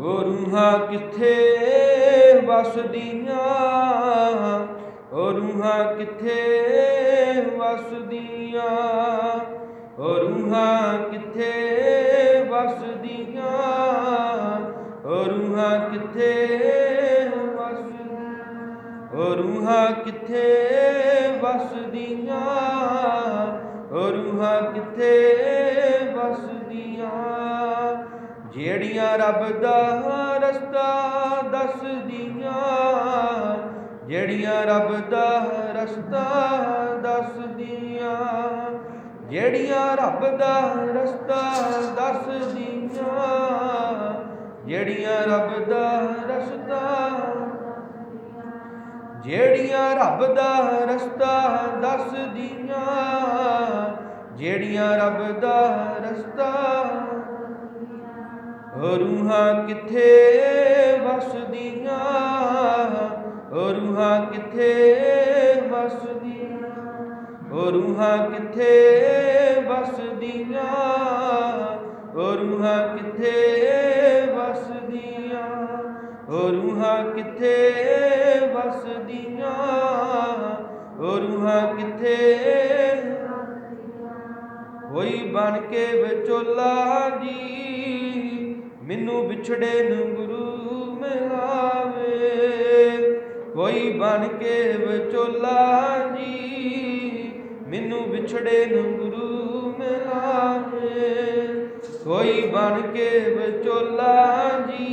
ਓ ਰੂਹਾਂ ਕਿੱਥੇ ਵਸਦੀਆਂ? ਓ ਰੂਹਾਂ ਕਿੱਥੇ ਵਸਦੀਆਂ? ਓ ਰੂਹਾਂ ਕਿੱਥੇ ਵਸਦੀਆਂ? ਓ ਰੂਹਾਂ ਕਿੱਥੇ ਵਸਦੀਆਂ? ਓ ਰੂਹਾਂ ਕਿੱਥੇ ਵਸਦੀਆਂ? ਓ ਰੂਹਾਂ ਕਿੱਥੇ ਜਿਹੜੀਆਂ ਰੱਬ ਦਾ ਰਸਤਾ ਦੱਸਦੀਆਂ, ਜਿਹੜੀਆਂ ਰੱਬ ਦਾ ਰਸਤਾ ਦੱਸਦੀਆਂ, ਜਿਹੜੀਆਂ ਰੱਬ ਦਾ ਰਸਤਾ ਦੱਸਦੀਆਂ, ਜਿਹੜੀਆਂ ਰੱਬ ਦਾ ਰਸਤਾ, ਜਿਹੜੀਆਂ ਰੱਬ ਦਾ ਰਸਤਾ ਦੱਸਦੀਆਂ, ਜਿਹੜੀਆਂ ਰੱਬ ਦਾ ਰਸਤਾ ਰੂਹਾਂ ਕਿੱਥੇ ਵਸਦੀਆਂ? ਓ ਰੂਹਾਂ ਕਿੱਥੇ ਵਸਦੀਆਂ? ਓ ਰੂਹਾਂ ਕਿੱਥੇ ਵਸਦੀਆਂ? ਓ ਰੂਹਾਂ ਕਿੱਥੇ ਵਸਦੀਆਂ? ਓ ਰੂਹਾਂ ਕਿੱਥੇ ਵਸਦੀਆਂ? ਓ ਰੂਹਾਂ ਕਿੱਥੇ ਹੋਈ ਬਣ ਕੇ ਵਿਚੋਲਾ ਦੀ ਮੈਨੂੰ ਵਿਛੜੇ ਨੂੰ ਗੁਰੂ ਮਿਲਾਵੇ। ਕੋਈ ਬਣ ਕੇ ਵਿਚੋਲਾ ਜੀ, ਮੈਨੂੰ ਵਿਛੜੇ ਨੂੰ ਗੁਰੂ ਮਿਲਾਵੇ। ਕੋਈ ਬਣ ਕੇ ਵਿਚੋਲਾ ਜੀ,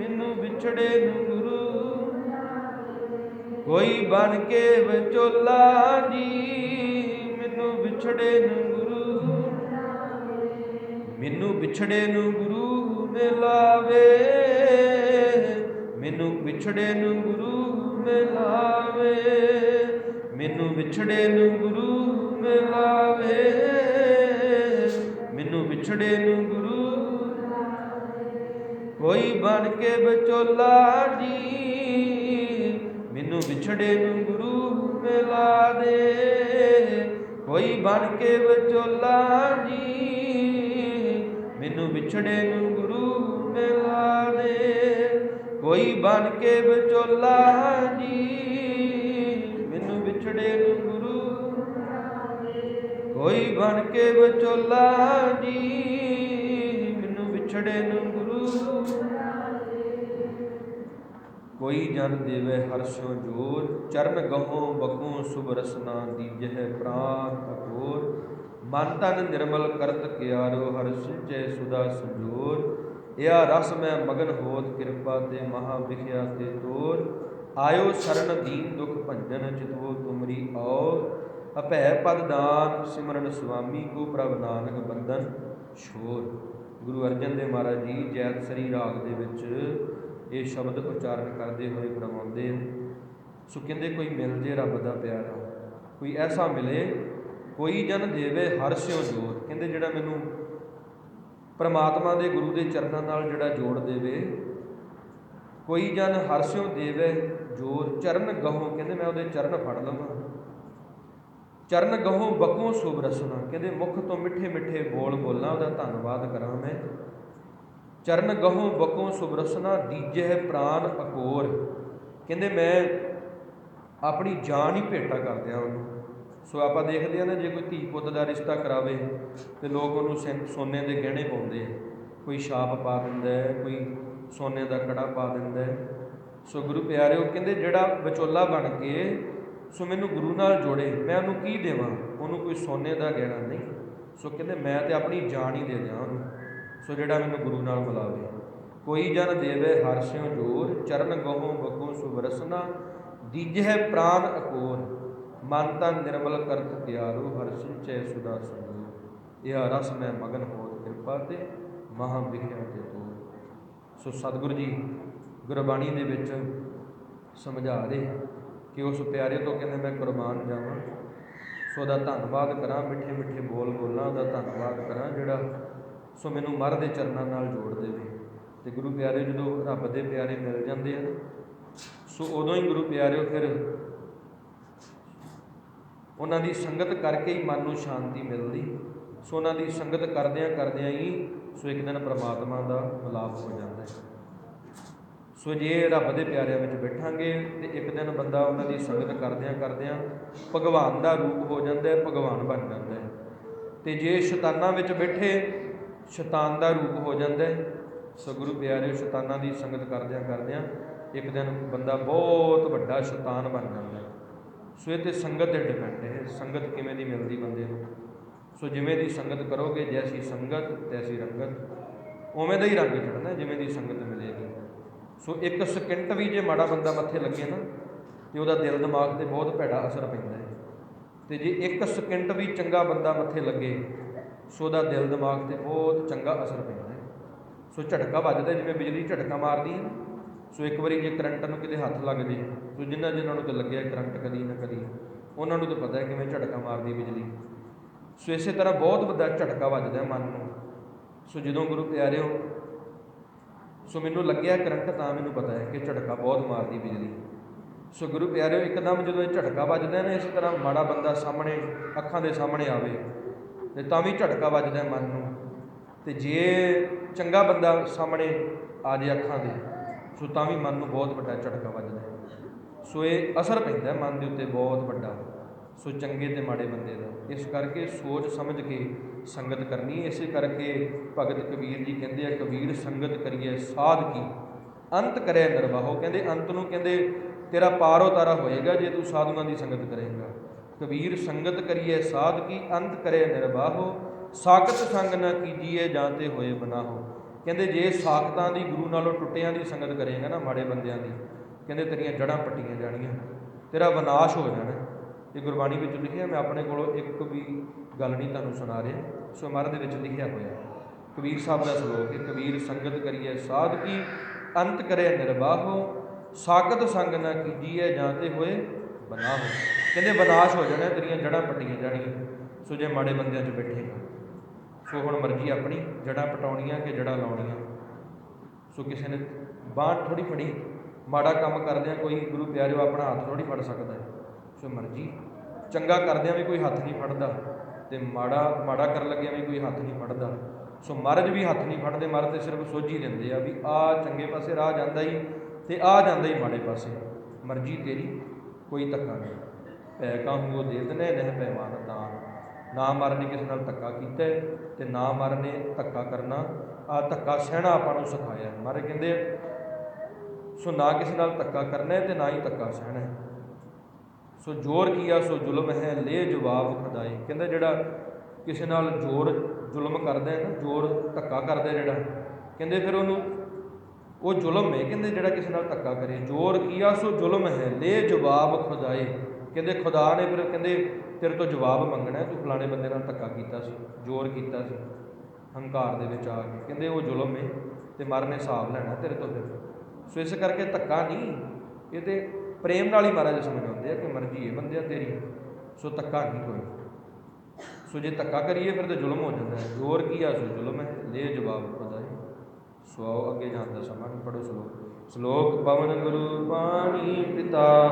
ਮੈਨੂੰ ਵਿਛੜੇ ਨੂੰ ਗੁਰੂ ਕੋਈ ਬਣ ਕੇ ਵਿਚੋਲਾ ਜੀ, ਮੈਨੂੰ ਵਿਛੜੇ ਨੂੰ ਗੁਰੂ ਮੈਨੂੰ ਵਿਛੜੇ ਨੂੰ ਗੁਰੂ ਮਿਲਾਵੇ। ਮੈਨੂੰ ਵਿਛੜੇ ਨੂੰ ਗੁਰੂ ਮਿਲਾਵੇ। ਮੈਨੂੰ ਵਿਛੜੇ ਨੂੰ ਗੁਰੂ ਮਿਲਾਵੇ। ਮੈਨੂੰ ਵਿਛੜੇ ਨੂੰ ਗੁਰੂ ਕੋਈ ਬਣ ਕੇ ਵਿਚੋਲਾ ਜੀ ਮੈਨੂੰ ਵਿਛੜੇ ਨੂੰ ਗੁਰੂ ਮਿਲਾ ਦੇ ਕੋਈ ਬਣ ਕੇ ਵਿਚੋਲਾ ਜੀ ਮੈਨੂੰ ਵਿਛੜੇ ਨੂੰ ਗੁਰੂ ਕੋਈ ਬਣ ਕੇ ਵਿਚੋਲਾ ਜੀ, ਮੈਨੂੰ ਵਿਛੜੇ ਨੂੰ ਗੁਰੂ। ਕੋਈ ਬਣ ਕੇ ਵਿਚੋਲਾ ਜੀ, ਮੈਨੂੰ ਵਿਛੜੇ ਨੂੰ ਗੁਰੂ। ਕੋਈ ਜਨ ਦੇਵੇ ਹਰਸ਼ੋ ਜੋਰ, ਚਰਨ ਗਹੋ ਬਕੂ ਸੁਭ ਰਸਨਾ ਦੀਜਹਿ ਪ੍ਰਾਨ ਅਕੋਰ। ਮਨ ਤਨ ਨਿਰਮਲ ਕਰਤ ਕਿਆਰੋ, ਹਰ ਸਿੰਚੈ ਸੁਦਾ ਸੰਜੋਰ। ਇਆ ਰਸ ਮੈਂ ਮਗਨ ਹੋਤ ਕਿਰਪਾ ਤੇ ਮਹਾ ਵਿਖਿਆ ਤੇ ਤੋਰ। ਆਇਓ ਸ਼ਰਨ ਦੀਨ ਦੁਖ ਭੰਜਨ ਚਿਤਵੋ ਤੁਮਰੀ ਔ ਅਭੈ ਪਦ ਦਾਨ ਸਿਮਰਨ ਸੁਆਮੀ ਕੋ ਪ੍ਰਭ ਨਾਨਕ ਬੰਦਨ ਛੋਰ। ਗੁਰੂ ਅਰਜਨ ਦੇਵ ਮਹਾਰਾਜ ਜੀ, ਜੈਤ ਸਰੀ ਰਾਗ ਦੇ ਵਿੱਚ ਇਹ ਸ਼ਬਦ ਉਚਾਰਨ ਕਰਦੇ ਹੋਏ ਫਰਮਾਉਂਦੇ ਸੋ ਕਹਿੰਦੇ ਕੋਈ ਮਿਲ ਜੇ ਰੱਬ ਦਾ ਪਿਆਰਾ, ਕੋਈ ਐਸਾ ਮਿਲੇ, ਕੋਈ ਜਨ ਦੇਵੇ ਹਰ ਸਿਓ ਜੋਰ ਕਹਿੰਦੇ ਜਿਹੜਾ ਮੈਨੂੰ ਪਰਮਾਤਮਾ ਦੇ ਗੁਰੂ ਦੇ ਚਰਨਾਂ ਨਾਲ ਜਿਹੜਾ ਜੋੜ ਦੇਵੇ, ਕੋਈ ਜਨ ਹਰਸ਼ਿਓ ਦੇਵੇ ਜੋਰ, ਚਰਨ ਗਹੋਂ, ਕਹਿੰਦੇ ਮੈਂ ਉਹਦੇ ਚਰਨ ਫੜ ਲਵਾਂ। ਚਰਨ ਗਹੋਂ ਬਕੋਂ ਸੁਭ ਰਸਨਾ, ਕਹਿੰਦੇ ਮੁਖ ਤੋਂ ਮਿੱਠੇ ਮਿੱਠੇ ਬੋਲ ਬੋਲਾਂ, ਉਹਦਾ ਧੰਨਵਾਦ ਕਰਾਂ ਮੈਂ। ਚਰਨ ਗਹੋਂ ਬਕੋ ਸੁਭ ਰਸਨਾ ਦੀਜੇ ਪ੍ਰਾਨ ਅਕੋਰ, ਕਹਿੰਦੇ ਮੈਂ ਆਪਣੀ ਜਾਨ ਹੀ ਭੇਟਾ ਕਰ ਦਿਆਂ ਉਹਨੂੰ। ਸੋ ਆਪਾਂ ਦੇਖਦੇ ਆ ਨਾ, ਜੇ ਕੋਈ ਧੀ ਪੁੱਤ ਦਾ ਰਿਸ਼ਤਾ ਕਰਾਵੇ ਤੇ ਲੋਕ ਉਹਨੂੰ ਸਿੰ- ਸੋਨੇ ਦੇ ਗਹਿਣੇ ਪਾਉਂਦੇ ਆ। ਕੋਈ ਛਾਪ ਪਾ ਦਿੰਦਾ ਹੈ, ਕੋਈ ਸੋਨੇ ਦਾ ਕੜਾ ਪਾ ਦਿੰਦਾ ਹੈ। ਸੋ ਗੁਰੂ ਪਿਆਰਿਓ, ਕਹਿੰਦੇ ਜਿਹੜਾ ਵਿਚੋਲਾ ਬਣ ਕੇ ਸੋ ਮੈਨੂੰ ਗੁਰੂ ਨਾਲ ਜੋੜੇ, ਮੈਂ ਉਹਨੂੰ ਕੀ ਦੇਵਾਂ? ਉਹਨੂੰ ਕੋਈ ਸੋਨੇ ਦਾ ਗਹਿਣਾ ਨਹੀਂ। ਸੋ ਕਹਿੰਦੇ ਮੈਂ ਤੇ ਆਪਣੀ ਜਾਨ ਹੀ ਦੇ ਦਿਆਂ। ਉਹਨੂੰ ਸੋ ਜਿਹੜਾ ਮੈਨੂੰ ਗੁਰੂ ਨਾਲ ਮਿਲਾਵੇ। ਕੋਈ ਜਨ ਦੇਵੇ ਹਰਸ਼ਿਓ ਜੋਰ, ਚਰਨ ਗਹੋ ਬਕੋ ਸੁਵਰਸਨਾ, ਦੀਜਹਿ ਪ੍ਰਾਨ ਅਕੋਰ। ਮਨ ਤਨ ਨਿਰਮਲ ਕਰਤ ਤਿਆਰੋ, ਹਰ ਸਿੰਚੈ ਸੁਦਾ ਸੰਜੋ ਇਹ ਰਸ ਮੈਂ ਮਗਨ ਹੋਤ, ਕਿਰਪਾ ਤੇ ਮਹਾ ਵਿਖਿਆ ਤੇ ਤੋ। ਸੋ ਸਤਿਗੁਰੂ ਜੀ, ਗੁਰਬਾਣੀ ਦੇ ਵਿੱਚ ਸਮਝਾ ਰਹੇ ਕਿ ਉਸ ਪਿਆਰੇ ਤੋਂ ਕਹਿੰਦੇ ਮੈਂ ਕੁਰਬਾਨ ਜਾਵਾਂ। ਸੋ ਉਹਦਾ ਧੰਨਵਾਦ ਕਰਾਂ, ਮਿੱਠੇ ਮਿੱਠੇ ਬੋਲ ਬੋਲਾਂ ਉਹਦਾ ਧੰਨਵਾਦ ਕਰਾਂ, ਜਿਹੜਾ ਸੋ ਮੈਨੂੰ ਮਰ ਦੇ ਚਰਨਾਂ ਨਾਲ ਜੋੜ ਦੇਵੇ। ਤੇ ਗੁਰੂ ਪਿਆਰੇ ਜਦੋਂ ਰੱਬ ਦੇ ਪਿਆਰੇ ਮਿਲ ਜਾਂਦੇ ਹਨ ਸੋ ਉਦੋਂ ਹੀ ਗੁਰੂ ਪਿਆਰਿਓ ਫਿਰ ਉਹਨਾਂ ਦੀ ਸੰਗਤ ਕਰਕੇ ਹੀ ਮਨ ਨੂੰ ਸ਼ਾਂਤੀ ਮਿਲਦੀ। ਸੋ ਉਹਨਾਂ ਦੀ ਸੰਗਤ ਕਰਦਿਆਂ ਕਰਦਿਆਂ ਹੀ ਸੋ ਇੱਕ ਦਿਨ ਪ੍ਰਮਾਤਮਾ ਦਾ ਮਿਲਾਪ ਹੋ ਜਾਂਦਾ ਹੈ। ਸੋ ਜੇ ਰੱਬ ਦੇ ਪਿਆਰਿਆਂ ਵਿੱਚ ਬੈਠਾਂਗੇ ਤੇ ਇੱਕ ਦਿਨ ਬੰਦਾ ਉਹਨਾਂ ਦੀ ਸੰਗਤ ਕਰਦਿਆਂ ਕਰਦਿਆਂ ਭਗਵਾਨ ਦਾ ਰੂਪ ਹੋ ਜਾਂਦਾ ਹੈ, ਭਗਵਾਨ ਬਣ ਜਾਂਦਾ ਹੈ। ਤੇ ਜੇ ਸ਼ੈਤਾਨਾਂ ਵਿੱਚ ਬੈਠੇ, ਸ਼ੈਤਾਨ ਦਾ ਰੂਪ ਹੋ ਜਾਂਦਾ ਹੈ। ਸੋ ਗੁਰੂ ਪਿਆਰਿਓ, ਸ਼ੈਤਾਨਾਂ ਦੀ ਸੰਗਤ ਕਰਦਿਆਂ ਕਰਦਿਆਂ ਇੱਕ ਦਿਨ ਬੰਦਾ ਬਹੁਤ ਵੱਡਾ ਸ਼ੈਤਾਨ ਬਣ ਜਾਂਦਾ ਹੈ। ਸੋ ਇਹ ਤੇ ਸੰਗਤ ਤੇ ਡਿਪੈਂਡ ਹੈ। ਸੰਗਤ ਕਿਵੇਂ ਦੀ ਮਿਲਦੀ ਬੰਦੇ ਨੂੰ? ਸੋ ਜਿਵੇਂ ਦੀ ਸੰਗਤ ਕਰੋਗੇ, ਜੈਸੀ ਸੰਗਤ, ਤੈਸੀ ਰੰਗਤ। ਉਵੇਂ ਦਾ ਹੀ ਰੰਗ ਚੜਨਾ ਜਿਵੇਂ ਦੀ ਸੰਗਤ ਮਿਲੇਗੀ। ਸੋ ਇੱਕ ਸਕਿੰਟ ਵੀ ਜੇ ਮਾੜਾ ਬੰਦਾ ਮੱਥੇ ਲੱਗੇ ਨਾ, ਤੇ ਉਹਦਾ ਦਿਲ ਦਿਮਾਗ ਤੇ ਬਹੁਤ ਭੈੜਾ ਅਸਰ ਪੈਂਦਾ ਹੈ। ਤੇ ਜੇ ਇੱਕ ਸਕਿੰਟ ਵੀ ਚੰਗਾ ਬੰਦਾ ਮੱਥੇ ਲੱਗੇ, ਸੋ ਉਹਦਾ ਦਿਲ ਦਿਮਾਗ ਤੇ ਬਹੁਤ ਚੰਗਾ ਅਸਰ ਪੈਂਦਾ ਹੈ। ਸੋ ਝਟਕਾ ਵੱਜਦਾ ਜਿਵੇਂ ਬਿਜਲੀ ਝਟਕਾ ਮਾਰਦੀ ਹੈ ਸੋ ਇੱਕ ਵਾਰੀ ਜੇ ਕਰੰਟ ਨੂੰ ਕਿਤੇ ਹੱਥ ਲੱਗ ਜੇ, ਸੋ ਜਿਨ੍ਹਾਂ ਜਿਨ੍ਹਾਂ ਨੂੰ ਤਾਂ ਲੱਗਿਆ ਕਰੰਟ ਕਦੀ ਨਾ ਕਦੀ, ਉਹਨਾਂ ਨੂੰ ਤਾਂ ਪਤਾ ਹੈ ਕਿਵੇਂ ਝਟਕਾ ਮਾਰਦੀ ਬਿਜਲੀ। ਸੋ ਇਸੇ ਤਰ੍ਹਾਂ ਬਹੁਤ ਵੱਡਾ ਝਟਕਾ ਵੱਜਦਾ ਮਨ ਨੂੰ। ਸੋ ਜਦੋਂ ਗੁਰੂ ਪਿਆਰਿਓ ਸੋ ਮੈਨੂੰ ਲੱਗਿਆ ਕਰੰਟ ਤਾਂ ਮੈਨੂੰ ਪਤਾ ਹੈ ਕਿ ਝਟਕਾ ਬਹੁਤ ਮਾਰਦੀ ਬਿਜਲੀ। ਸੋ ਗੁਰੂ ਪਿਆਰਿਓ ਇੱਕਦਮ ਜਦੋਂ ਇਹ ਝਟਕਾ ਵੱਜਦਾ ਨਾ, ਇਸ ਤਰ੍ਹਾਂ ਮਾੜਾ ਬੰਦਾ ਸਾਹਮਣੇ, ਅੱਖਾਂ ਦੇ ਸਾਹਮਣੇ ਆਵੇ, ਤੇ ਤਾਂ ਵੀ ਝਟਕਾ ਵੱਜਦਾ ਮਨ ਨੂੰ। ਤੇ ਜੇ ਚੰਗਾ ਬੰਦਾ ਸਾਹਮਣੇ ਆ ਜੇ ਅੱਖਾਂ ਦੇ ਸੋ ਤਾਂ ਵੀ ਮਨ ਨੂੰ ਬਹੁਤ ਵੱਡਾ ਝਟਕਾ ਵੱਜਦਾ ਸੋ ਇਹ ਅਸਰ ਪੈਂਦਾ ਮਨ ਦੇ ਉੱਤੇ ਬਹੁਤ ਵੱਡਾ। ਸੋ ਚੰਗੇ ਤੇ ਮਾੜੇ ਬੰਦੇ ਦਾ। ਇਸ ਕਰਕੇ ਸੋਚ ਸਮਝ ਕੇ ਸੰਗਤ ਕਰਨੀ ਹੈ। ਇਸੇ ਕਰਕੇ ਭਗਤ ਕਬੀਰ ਜੀ ਕਹਿੰਦੇ ਆ, ਕਬੀਰ, ਸੰਗਤ ਕਰੀਏ ਸਾਧ ਕੀ ਅੰਤ ਕਰੇ ਨਿਰਵਾਹੋ। ਕਹਿੰਦੇ, ਅੰਤ ਨੂੰ ਕਹਿੰਦੇ, ਤੇਰਾ ਪਾਰੋ ਤਾਰਾ ਹੋਏਗਾ ਜੇ ਤੂੰ ਸਾਧੂਆਂ ਦੀ ਸੰਗਤ ਕਰੇਗਾ। ਕਬੀਰ, ਸੰਗਤ ਕਰੀਏ ਸਾਧ ਕੀ ਅੰਤ ਕਰੇ ਨਿਰਵਾਹੋ। ਸਾਖਤ ਸੰਗ ਨਾ ਕੀਜੀਏ ਜਾਂ ਤੇ ਹੋਏ ਬਨਾਹੋ। ਕਹਿੰਦੇ ਜੇ ਸਾਖਤਾਂ ਦੀ ਗੁਰੂ ਨਾਲੋਂ ਟੁੱਟਿਆਂ ਦੀ ਸੰਗਤ ਕਰੇਗਾ ਨਾ ਮਾੜੇ ਬੰਦਿਆਂ ਦੀ, ਕਹਿੰਦੇ ਤੇਰੀਆਂ ਜੜਾਂ ਪੱਟੀਆਂ ਜਾਣੀਆਂ, ਤੇਰਾ ਵਿਨਾਸ਼ ਹੋ ਜਾਣਾ। ਇਹ ਗੁਰਬਾਣੀ ਵਿੱਚ ਲਿਖਿਆ, ਮੈਂ ਆਪਣੇ ਕੋਲੋਂ ਇੱਕ ਵੀ ਗੱਲ ਨਹੀਂ ਤੁਹਾਨੂੰ ਸੁਣਾ ਰਿਹਾ ਸੋ ਮਹਾਰਾਜ ਦੇ ਵਿੱਚ ਲਿਖਿਆ ਹੋਇਆ। ਕਬੀਰ ਸਾਹਿਬ ਦਾ ਸ਼ਲੋਕ ਹੈ, ਕਬੀਰ ਸੰਗਤ ਕਰੀਏ ਸਾਧਕੀ ਅੰਤ ਕਰੇ ਨਿਰਵਾਹੋ, ਸਾਖਤ ਸੰਗ ਨਾ ਕੀਜੀਏ ਜਾਂ ਤੇ ਹੋਏ ਬਨਾਹੋ। ਕਹਿੰਦੇ ਵਿਨਾਸ਼ ਹੋ ਜਾਣਾ, ਤੇਰੀਆਂ ਜੜਾਂ ਪੱਟੀਆਂ ਜਾਣੀਆਂ। ਸੋ ਜੇ ਮਾੜੇ ਬੰਦਿਆਂ 'ਚ ਬੈਠੇਗਾ ਸੋ ਹੁਣ ਮਰਜ਼ੀ ਆਪਣੀ ਜੜਾਂ ਪਟਾਉਣੀਆਂ ਕਿ ਜੜਾਂ ਲਾਉਣੀਆਂ। ਸੋ ਕਿਸੇ ਨੇ ਬਾਂਹ ਥੋੜੀ ਫੜੀ, ਮਾੜਾ ਕੰਮ ਕਰਦਿਆਂ ਕੋਈ ਗੁਰੂ ਪਿਆਰਿਓ ਆਪਣਾ ਹੱਥ ਥੋੜੀ ਫੜ ਸਕਦਾ। ਸੋ ਮਰਜ਼ੀ, ਚੰਗਾ ਕਰਦਿਆਂ ਵੀ ਕੋਈ ਹੱਥ ਨਹੀਂ ਫੜਦਾ ਤੇ ਮਾੜਾ ਮਾੜਾ ਕਰਨ ਲੱਗਿਆਂ ਵੀ ਕੋਈ ਹੱਥ ਨਹੀਂ ਫੜਦਾ। ਸੋ ਮਹਾਰਾਜ ਵੀ ਹੱਥ ਨਹੀਂ ਫੜਦੇ ਮਹਾਰਾਜ ਤੇ ਸਿਰਫ ਸੋਝੀ ਦਿੰਦੇ ਆ ਵੀ ਆ ਚੰਗੇ ਪਾਸੇ, ਰਾਹ ਜਾਂਦਾ ਹੀ ਤੇ ਆ ਜਾਂਦਾ ਹੀ ਮਾੜੇ ਪਾਸੇ। ਮਰਜ਼ੀ ਤੇਰੀ, ਕੋਈ ਧੱਕਾ ਨਹੀਂ। ਪੈ ਕਾਹੂ ਉਹ ਦੇ ਦਨੇ ਨਹਿ ਪੈਮਾਨ ਦਾਨ ਨਾ ਮਰਨੇ ਕਿਸੇ ਨਾਲ ਧੱਕਾ ਕੀਤਾ ਹੈ ਤੇ ਨਾ ਮਰਨੇ, ਧੱਕਾ ਕਰਨਾ ਆ ਧੱਕਾ ਸਹਿਣਾ ਆਪਾਂ ਨੂੰ ਸਿਖਾਇਆ ਮਾਰੇ ਕਹਿੰਦੇ ਸੋ ਨਾ ਕਿਸੇ ਨਾਲ ਧੱਕਾ ਕਰਨਾ ਹੈ ਤੇ ਨਾ ਹੀ ਧੱਕਾ ਸਹਿਣਾ ਸੋ ਜ਼ੋਰ ਕੀਆ ਸੋ ਜ਼ੁਲਮ ਹੈ ਲੈ ਜਵਾਬ ਖੁਦਾਏ ਕਹਿੰਦਾ ਜਿਹੜਾ ਕਿਸੇ ਨਾਲ ਜ਼ੋਰ ਜ਼ੁਲਮ ਕਰਦਾ ਹੈ ਨਾ, ਜ਼ੋਰ ਧੱਕਾ ਕਰਦਾ ਜਿਹੜਾ, ਕਹਿੰਦੇ ਫਿਰ ਉਹਨੂੰ, ਉਹ ਜ਼ੁਲਮ ਹੈ ਕਹਿੰਦੇ ਜਿਹੜਾ ਕਿਸੇ ਨਾਲ ਧੱਕਾ ਕਰੇ। ਜ਼ੋਰ ਕੀਆ ਸੋ ਜ਼ੁਲਮ ਹੈ ਲੈ ਜਵਾਬ ਖੁਦਾਏ ਕਹਿੰਦੇ, ਖੁਦਾ ਨੇ ਫਿਰ ਕਹਿੰਦੇ, ਤੇਰੇ ਤੋਂ ਜਵਾਬ ਮੰਗਣਾ ਤੂੰ ਫਲਾਣੇ ਬੰਦੇ ਨਾਲ ਧੱਕਾ ਕੀਤਾ ਸੀ, ਜ਼ੋਰ ਕੀਤਾ ਸੀ, ਹੰਕਾਰ ਦੇ ਵਿੱਚ ਆ ਕੇ। ਕਹਿੰਦੇ, ਉਹ ਜ਼ੁਲਮ ਹੈ ਤੇ ਮਰਨੇ ਹਿਸਾਬ ਲੈਣਾ ਤੇਰੇ ਤੋਂ ਫਿਰ। ਸੋ ਇਸ ਕਰਕੇ ਧੱਕਾ ਨਹੀਂ, ਇਹ ਤੇ ਪ੍ਰੇਮ ਨਾਲ ਹੀ ਮਹਾਰਾਜ ਸਮਝਾਉਂਦੇ ਆ ਕਿ ਮਰਜ਼ੀ ਹੈ ਬੰਦਿਆ ਤੇਰੀ। ਸੋ ਧੱਕਾ ਨਹੀਂ ਕੋਈ। ਸੋ ਜੇ ਧੱਕਾ ਕਰੀਏ, ਫਿਰ ਤਾਂ ਜ਼ੁਲਮ ਹੋ ਜਾਂਦਾ ਹੈ। ਜ਼ੋਰ ਕੀਆ ਸੋ ਜ਼ੁਲਮ ਹੈ। ਲੈ ਜਵਾਬ ਖੁਦਾ ਹੈ ਸੋ ਆਓ ਅੱਗੇ ਜਾਣ ਦਾ ਸਮਾਂ ਪੜੋ ਸ਼ਲੋਕ। ਸ਼ਲੋਕ ਪਵਨ ਗੁਰੂ ਪਾਣੀ ਪਿਤਾ